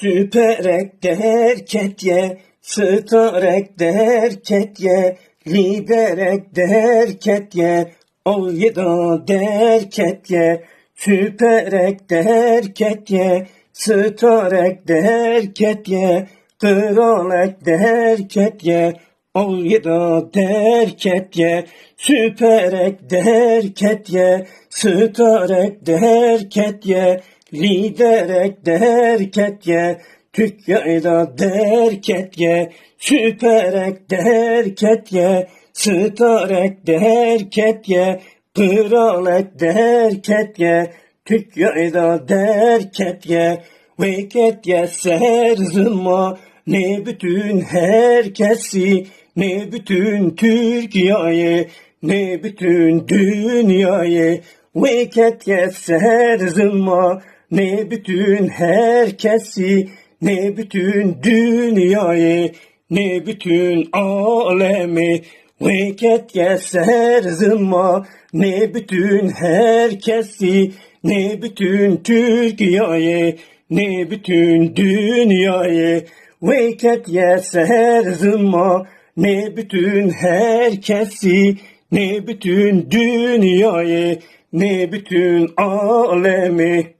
Süperek derketje, starek derketje, liderek derketje, oljeda derketje, süperek derketje, starek derketje, kralek derketje, oljeda derketje, süperek derketje, starek derketje, liderek derketje, Türkiye'de derketje, süperek derketje, starek derketje, kralek derketje, Türkiye'de derketje, veketje serzılma, ne bütün herkesi, ne bütün Türkiye'yi, ne bütün dünyayı, veketje serzılma, ne bütün herkesi, ne bütün dünyayı, ne bütün alemi, veket yeser zımma, ne bütün herkesi, ne bütün Türkiye'yi, ne bütün dünyayı, veket yeser zımma, ne bütün herkesi, ne bütün dünyayı, ne bütün alemi.